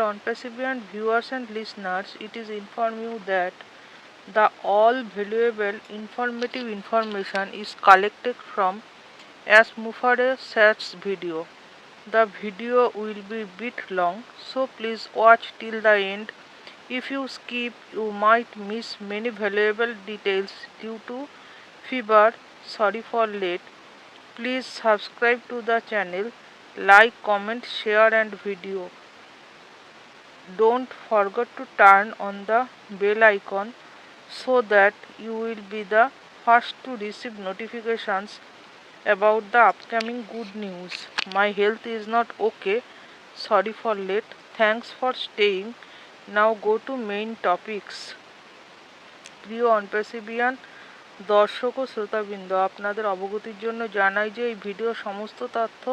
On-Pacifian viewers and listeners, it is informed you that the all valuable informative information is collected from as Mufare search video. The video will be bit long, so please watch till the end. If you skip, you might miss many valuable details due to fever. Sorry for late. Please subscribe to the channel, like, comment, share and video. Don't forget to turn on the bell icon so that you will be the first to receive notifications about the upcoming good news. My health is not okay. Sorry for late. Thanks for staying. Now go to main topics. প্রিয় অনপেসিবিয়ান দর্শক ও শ্রোতাবৃন্দ আপনাদের অবগতির জন্য জানাই যে এই video সমস্ত তথ্য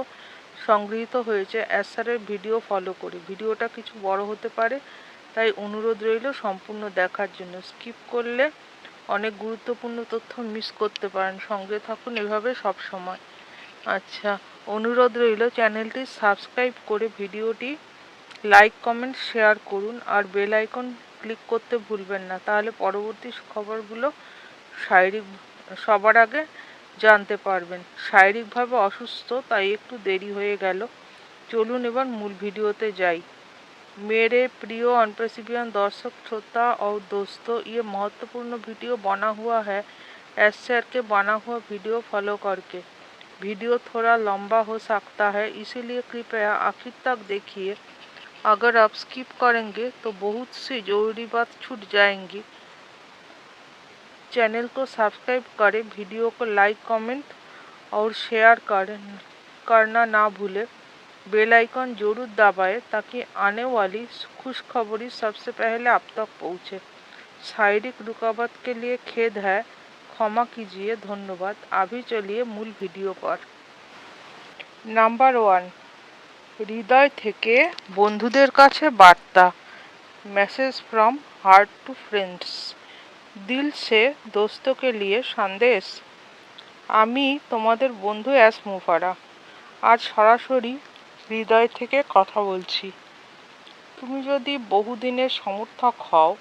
সংগৃহীত হয়েছে। অ্যাসারের ভিডিও ফলো করে। ভিডিওটা কিছু বড় হতে পারে, তাই অনুরোধ রইল সম্পূর্ণ দেখার জন্য। স্কিপ করলে অনেক গুরুত্বপূর্ণ তথ্য মিস করতে পারেন। সঙ্গে থাকুন এভাবে সব সময়। আচ্ছা অনুরোধ রইল চ্যানেলটি সাবস্ক্রাইব করে ভিডিওটি লাইক কমেন্ট শেয়ার করুন আর বেল আইকন ক্লিক করতে ভুলবেন না। তাহলে পরবর্তী খবরগুলো শারীরিক, সবার আগে জানতে পারবেন শারীরিকভাবে অসুস্থ তাই একটু দেরি হয়ে গেল চলুন এবার মূল ভিডিওতে যাই मेरे प्रिय अनप्रेसिपियन दर्शक श्रोता और दोस्तों ये महत्वपूर्ण वीडियो बना हुआ है एस के बना हुआ वीडियो फॉलो करके वीडियो थोड़ा लंबा हो सकता है इसीलिए कृपया आखिर तक देखिए अगर आप स्किप करेंगे तो बहुत सी ज़रूरी बात छूट जाएंगी चैनल को सब्सक्राइब करें वीडियो को लाइक कमेंट और शेयर करें करना ना भूलें बेल आइकन जरूर दबाएं ताकि आने वाली खुशखबरी सबसे पहले आप तक पहुंचे शारीरिक रुकावट के लिए खेद है क्षमा कीजिए धन्यवाद अभी चलिए मूल ভিডিও पर নাম্বার ওয়ান হৃদয় থেকে বন্ধুদের কাছে বার্তা message from heart to friends দিল সে দোস্তকে লিয়ে সন্দেশ, আমি তোমাদের বন্ধু অ্যাস মুফারা, আজ সরাসরি হৃদয় থেকে কথা বলছি। তুমি যদি বহুদিনের সমর্থক হও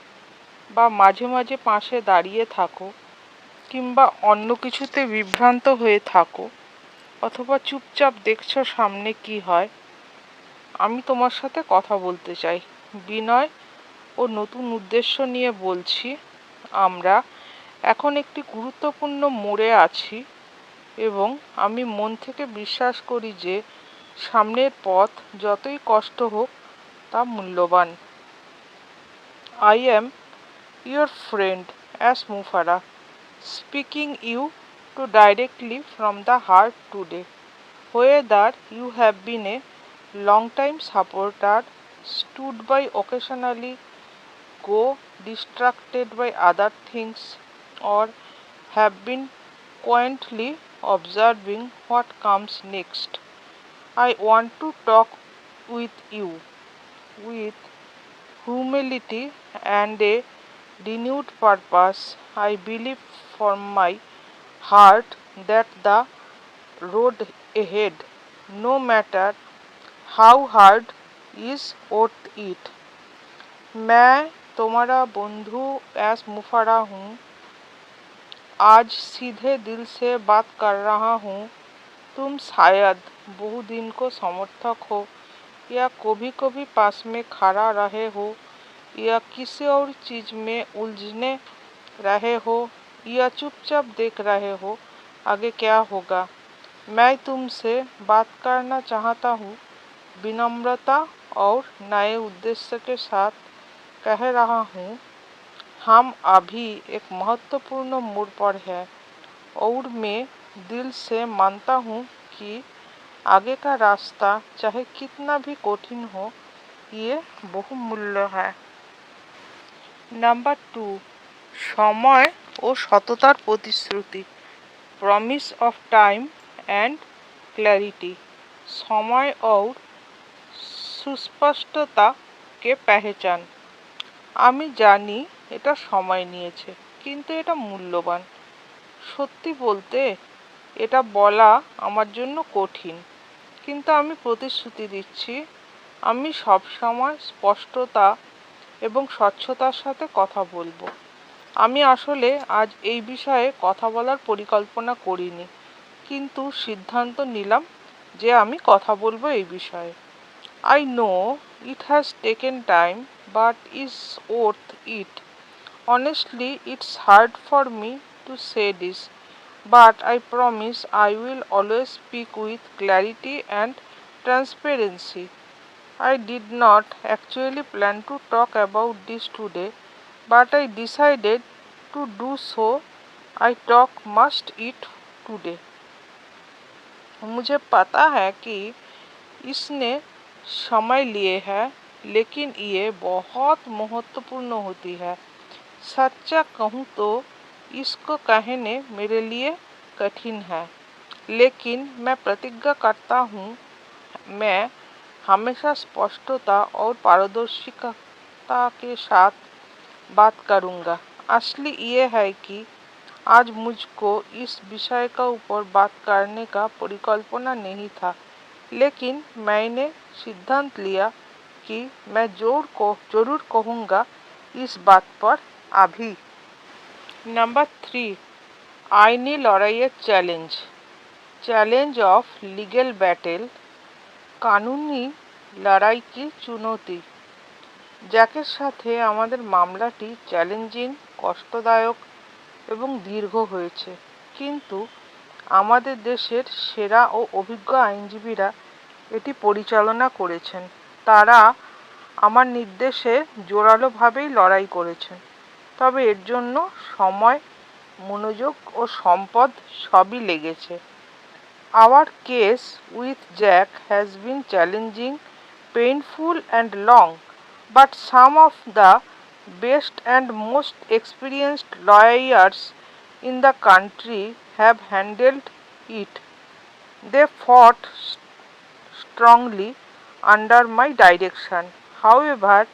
বা মাঝে মাঝে পাশে দাঁড়িয়ে থাকো কিংবা অন্য কিছুতে বিভ্রান্ত হয়ে থাকো অথবা চুপচাপ দেখছ সামনে কি হয়, আমি তোমার সাথে কথা বলতে চাই। বিনয়, ও নতুন উদ্দেশ্য নিয়ে বলছি আমরা এখন একটি গুরুত্বপূর্ণ মোড়ে আছি এবং আমি মন থেকে বিশ্বাস করি যে সামনের পথ যতই কষ্ট হোক, তা মূল্যবান। I am your friend as Mufara speaking you to directly from the heart today whether you have been a long time supporter, stood by occasionally go distracted by other things or have been quietly observing what comes next I want to talk with you with humility and a renewed purpose. I believe from my heart that the road ahead, no matter how hard, is worth it. मैं तुम्हारा बंधु S मुफारा हूँ आज सीधे दिल से बात कर रहा हूँ। तुम शायद बहु दिन को समर्थक हो, या कभी कभी पास में खड़ा रहे हो, या किसी और चीज़ में उलझने रहे हो, या चुपचाप देख रहे हो। आगे क्या होगा? मैं तुमसे बात करना चाहता हूँ, विनम्रता और नए उद्देश्य के साथ। कह रहा हूँ हम अभी एक महत्वपूर्ण मोड़ पर है और मैं दिल से मानता हूँ कि आगे का रास्ता चाहे कितना भी कठिन हो ये বহুমূল্য হয় নাম্বার টু সময় ও সততার প্রতিশ্রুতি promise of time and clarity সময় और সুস্পষ্টতা কে পেহচান আমি জানি এটা সময় নিয়েছে, কিন্তু এটা মূল্যবান। সত্যি বলতে, এটা বলা আমার জন্য কঠিন, কিন্তু আমি প্রতিশ্রুতি দিচ্ছি, আমি সবসময় স্পষ্টতা এবং স্বচ্ছতার সাথে কথা বলব। আমি আসলে আজ এই বিষয়ে কথা বলার পরিকল্পনা করিনি, কিন্তু সিদ্ধান্ত নিলাম যে আমি কথা বলব এই বিষয়ে। I know it has taken time but is worth it. Honestly, it's hard for me to say this, but I promise I will always speak with clarity and transparency. I did not actually plan to talk about this today, but I decided to do so. I talk must it today. मुझे पता है कि इसने समय लिए है लेकिन ये बहुत महत्वपूर्ण होती है। सच्चा कहूँ तो इसको कहने मेरे लिए कठिन है। लेकिन मैं प्रतिज्ञा करता हूँ, मैं हमेशा स्पष्टता और पारदर्शिता के साथ बात करूँगा। असली ये है कि आज मुझको इस विषय का ऊपर बात करने का परिकल्पना नहीं था, लेकिन मैंने सिद्धांत लिया कि मैं जोर को, जरूर कहूँगा इस बात पर अभी। नंबर थ्री আইনি লড়াইয়ের challenge challenge of legal battle কানুনি লড়াই কি চুনতি জ্যাকের সাথে আমাদের মামলাটি চ্যালেঞ্জিং কষ্টদায়ক এবং দীর্ঘ হয়েছে কিন্তু আমাদের দেশের সেরা ও অভিজ্ঞ আইনজীবীরা এটি পরিচালনা করেছেন। তারা আমার নির্দেশে জোরালোভাবেই লড়াই করেছে। তবে এর জন্য সময়, মনোযোগ ও সম্পদ সবই লেগেছে। Our case with Jack has been challenging painful and long but some of the best and most experienced lawyers in the country have handled it they fought strongly under my direction. However,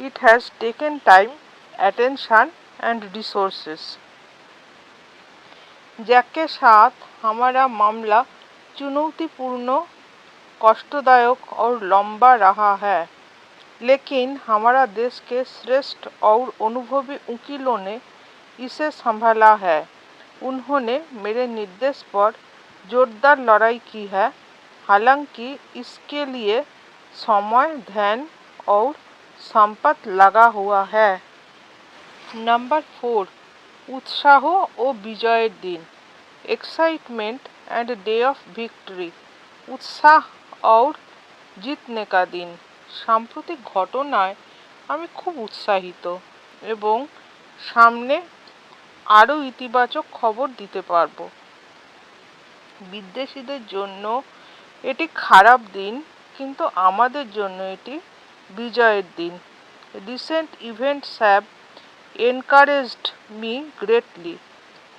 it has taken time, attention, and resources. Jack के साथ हमारा मामला चुनौतीपूर्ण कष्टदायक और लंबा रहा है लेकिन हमारा देश के श्रेष्ठ और अनुभवी वकीलों ने इसे संभाला है उन्होंने मेरे निर्देश पर जोरदार लड़ाई की है हालांकि इसके लिए समय ध्यान और संपत लगा हुआ है नंबर फोर उत्साह ও বিজয়ের দিন excitement and day of victory उत्साह और जीतने का दिन সাম্প্রতিক ঘটনায় আমি খুব উৎসাহিত এবং সামনে আরও ইতিবাচক খবর দিতে পারবো বিদ্বেষীদের জন্য এটি খারাপ দিন কিন্তু আমাদের জন্য এটি বিজয়ের দিন recent events have encouraged me greatly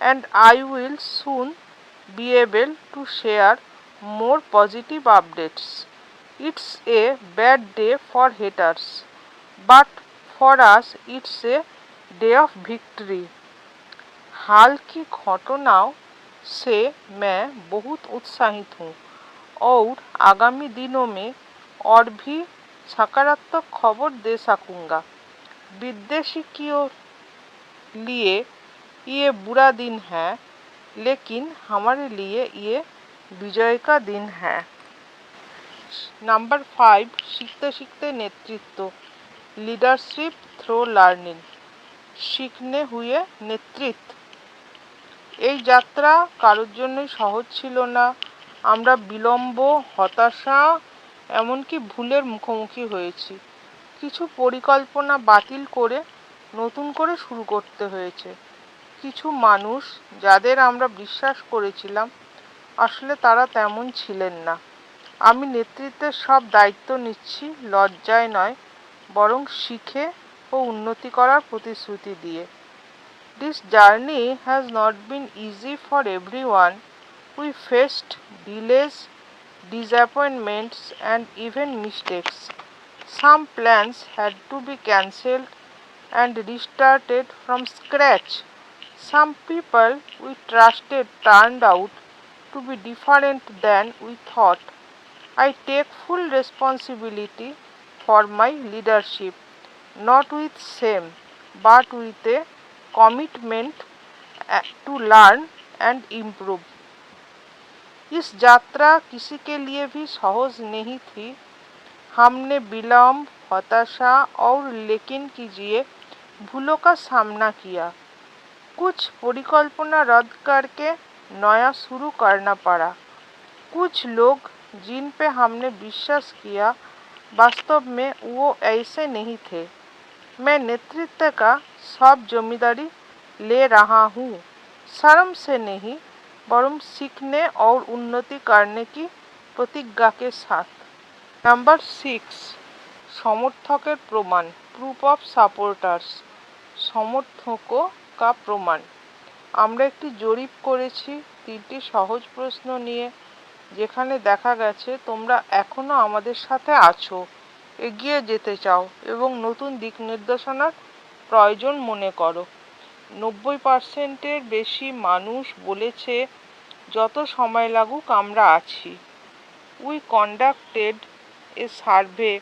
and I will soon be able to share more positive updates. It's a bad day for haters, but for us it's a day of victory. हाल की घटनाओं से मैं बहुत उत्साहित हूँ और आगामी दिनों में और भी सकारात्मक खबर दे सकूँगा विदेशी की ओर लिए ये बुरा दिन है लेकिन हमारे लिए ये विजय का दिन है নাম্বার ফাইভ শিখতে শিখতে নেতৃত্ব লিডারশিপ থ্রো লার্নিং শিখনে হুয়ে নেতৃত্ব এই যাত্রা কারোর জন্যই সহজ ছিল না আমরা বিলম্ব, হতাশা, এমনকি ভুলের মুখোমুখি হয়েছি। কিছু পরিকল্পনা বাতিল করে নতুন করে শুরু করতে হয়েছে। কিছু মানুষ যাদের আমরা বিশ্বাস করেছিলাম, আসলে তারা তেমন ছিলেন না। আমি নেতৃত্বের সব দায়িত্ব নিচ্ছি লজ্জায় নয়, বরং শিখে ও উন্নতি করার প্রতিশ্রুতি দিয়ে। This journey has not been easy for everyone we faced delays, disappointments, and even mistakes. Some plans had to be cancelled and restarted from scratch. Some people we trusted turned out to be different than we thought. I take full responsibility for my leadership, not with shame, but with a commitment uh, to learn and improve. इस यात्रा किसी के लिए भी सहज नहीं थी। हमने विलम्ब हताशा और लेकिन कीजिए भूलों का सामना किया। कुछ परिकल्पना रद्द करके नया शुरू करना पड़ा। कुछ लोग जिन पे हमने विश्वास किया, वास्तव में वो ऐसे नहीं थे। मैं नेतृत्व का सब ज़िम्मेदारी ले रहा हूँ। शर्म से नहीं बरং सीखने और उन्नति करने की प्रतिज्ञा के साथ নাম্বার সিক্স সমর্থকের প্রমাণ প্রুফ অফ সাপোর্টার্স সমর্থকও কা প্রমাণ আমরা একটি জরিপ করেছি তিনটি সহজ প্রশ্ন নিয়ে যেখানে দেখা গেছে তোমরা এখনও আমাদের সাথে আছো এগিয়ে যেতে চাও এবং নতুন দিক নির্দেশনার প্রয়োজন মনে করো নব্বই পার্সেন্টের বেশি মানুষ বলেছে যত সময় লাগুক আমরা আছি we conducted a survey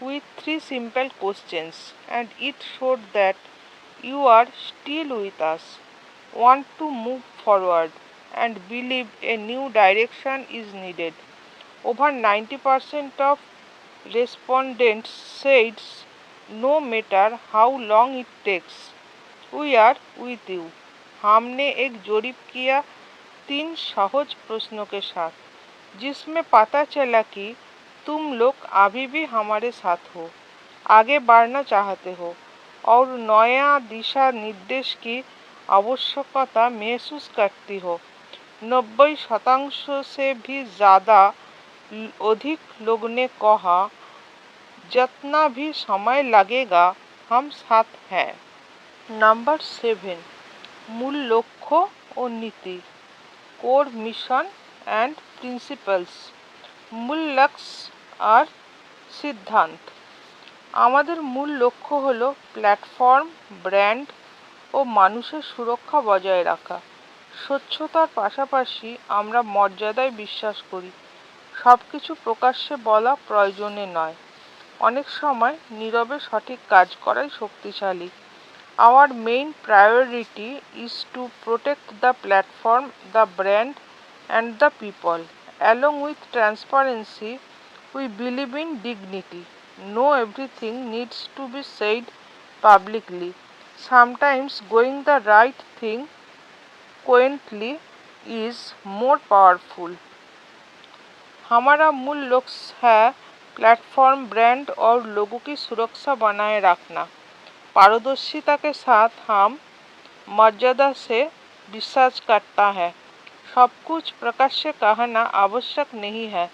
with three simple questions and it showed that you are still with us, want to move forward and believe a new direction is needed. Over 90% of respondents said no matter how long it takes, we are with you. हमने एक जोरिब किया तीन सहज प्रश्नों के साथ जिसमें पता चला कि तुम लोग अभी भी हमारे साथ हो आगे बढ़ना चाहते हो और नया दिशा निर्देश की आवश्यकता महसूस करती हो नब्बे शतांश से भी ज़्यादा अधिक लोग ने कहा जितना भी समय लगेगा हम साथ हैं নাম্বার সেভেন, মূল লক্ষ্য ও নীতি, কোর মিশন অ্যান্ড প্রিন্সিপালস, মূল লক্ষ্য আর সিদ্ধান্ত। আমাদের মূল লক্ষ্য হলো প্ল্যাটফর্ম, ব্র্যান্ড ও মানুষের সুরক্ষা বজায় রাখা। স্বচ্ছতার পাশাপাশি আমরা মর্যাদায় বিশ্বাস করি। সব কিছু প্রকাশ্যে বলা প্রয়োজনে নয়। অনেক সময় নীরবে সঠিক কাজ করাই শক্তিশালী। Our main priority is to protect the platform, the brand, and the people. Along with transparency, we believe in dignity. No everything needs to be said publicly. Sometimes going the right thing quaintly is more powerful. हमारा मूल लक्ष्य है platform brand और लोगों की सुरक्षा बनाए रखना पारदर्शिता के साथ हम मर्यादा से विश्वास करता है सब कुछ प्रकाश्य कहना आवश्यक नहीं है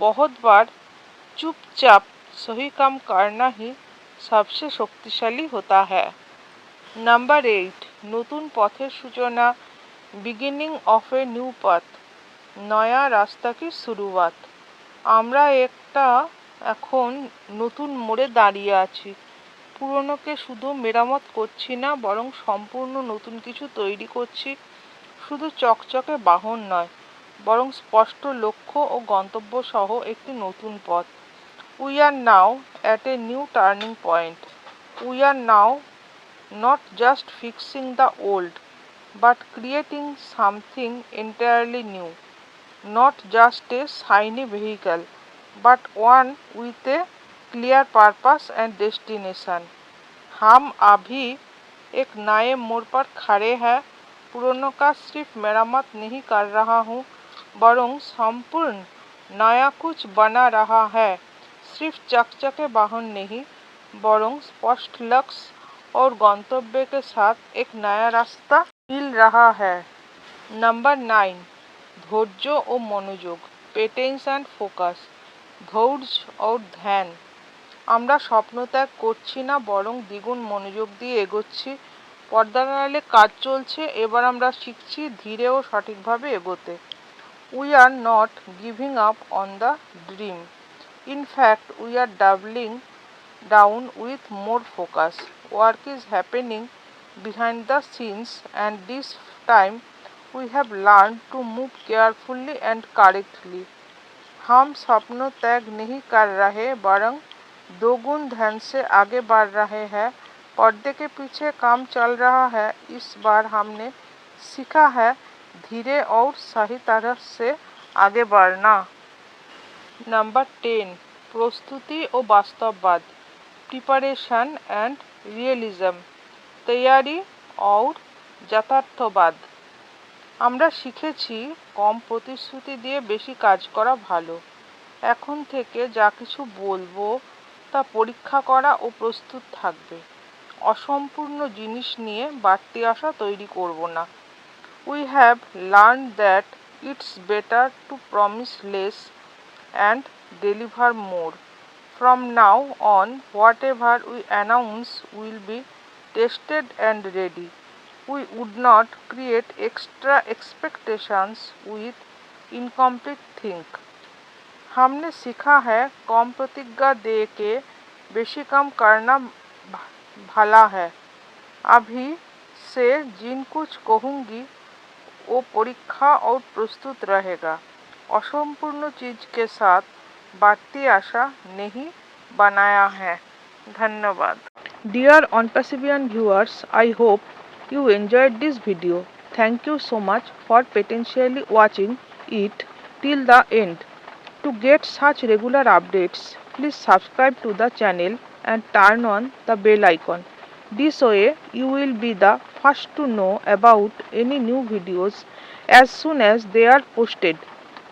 बहुत बार चुपचाप सही काम करना ही सबसे शक्तिशाली होता है নাম্বার এইট নতুন পথের সূচনা বিগিনিং অফ এ নিউ পথ নয়া রাস্তা কি শুরুয়াত আমরা একটা এখন নতুন মোড়ে দাঁড়িয়ে আছি পুরনোকে শুধু মেরামত করছি না, বরং সম্পূর্ণ নতুন কিছু তৈরি করছি। শুধু চকচকে বাহন নয়, বরং স্পষ্ট লক্ষ্য ও গন্তব্য সহ একটি নতুন পথ। We are now at a new turning point we are now not just fixing the old, but creating something entirely new. Not just a shiny vehicle, but one with a clear purpose and destination हम अभी एक नए मोड़ पर खड़े हैं पुरानों का सिर्फ मेरामत नहीं कर रहा हूँ बरং संपूर्ण नया कुछ बना रहा है सिर्फ चकचके वाहन नहीं बरং स्पष्ट लक्ष्य और गंतव्य के साथ एक नया रास्ता मिल रहा है नंबर नाइन ধৈর্য ও মনোযোগ পেটেন্স অ্যান্ড ফোকাস ধৈর্য ও ধ্যান আমরা স্বপ্ন ত্যাগ করছি না বরং দ্বিগুণ মনোযোগ দিয়ে এগোচ্ছি পর্দার আড়ালে কাজ চলছে এবার আমরা শিখছি ধীরে ও সঠিকভাবে এগোতে we are not giving up on the dream in fact we are doubling down with more focus work is happening behind the scenes and this time we have learned to move carefully and correctly हम सपनों त्याग नहीं कर रहे बरং दोगुन ध्यान से आगे बढ़ रहे हैं पर्दे के पीछे काम चल रहा है इस बार हमने सीखा है धीरे और सही तरह से आगे बढ़ना নাম্বার টেন প্রস্তুতি ও বাস্তববাদ প্রিপারেশন অ্যান্ড রিয়েলিজম তৈয়ারি और যথার্থবাদ আমরা শিখেছি কম প্রতিশ্রুতি দিয়ে বেশি কাজ করা ভালো এখন থেকে যা কিছু বলবো তা পরীক্ষা করা ও প্রস্তুত থাকবে। অসম্পূর্ণ জিনিস নিয়ে বাড়তি আশা তৈরি করব না। We have learn that it's better to promise less and deliver more from now on whatever we announce will be tested and ready we would not create extra expectations with incomplete think. हमने सीखा है कौम प्रतिज्ञा दे के बेशी काम करना भला है। अभी से जिन कुछ कहूँगी, वो परीक्षा और प्रस्तुत रहेगा। असम्पूर्ण चीज़ के साथ बाटती आशा नहीं बनाया है। धन्यवाद। Dear ऑनपेसिवियन viewers I hope you enjoyed this video thank you so much for potentially watching it till the end To get such regular updates, please subscribe to the channel and turn on the bell icon. This way you will be the first to know about any new videos as soon as they are posted.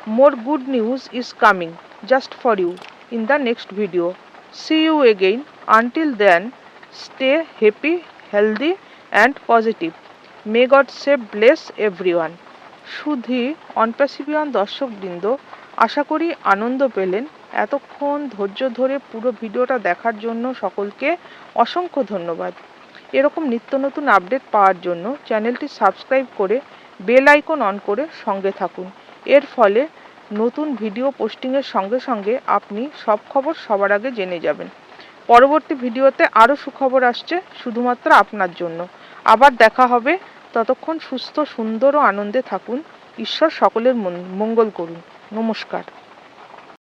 More good news is coming just for you in the next video. See you again. Until then, stay happy, healthy and positive. May God save bless everyone. শুধু অনপ্যাসিভিয়ান দর্শকবৃন্দ আশা করি আনন্দ পেলেন। এতক্ষণ ধৈর্য ধরে পুরো ভিডিওটা দেখার জন্য সকলকে অসংখ্য ধন্যবাদ। এরকম নিত্য নতুন আপডেট পাওয়ার জন্য চ্যানেলটি সাবস্ক্রাইব করে বেল আইকন অন করে সঙ্গে থাকুন। এর ফলে নতুন ভিডিও পোস্টিংয়ের সঙ্গে সঙ্গে আপনি সব খবর সবার আগে জেনে যাবেন। পরবর্তী ভিডিওতে আরও সুখবর আসছে শুধুমাত্র আপনার জন্য। আবার দেখা হবে। ততক্ষণ সুস্থ, সুন্দর ও আনন্দে থাকুন। ঈশ্বর সকলের মঙ্গল করুন। no moscardo.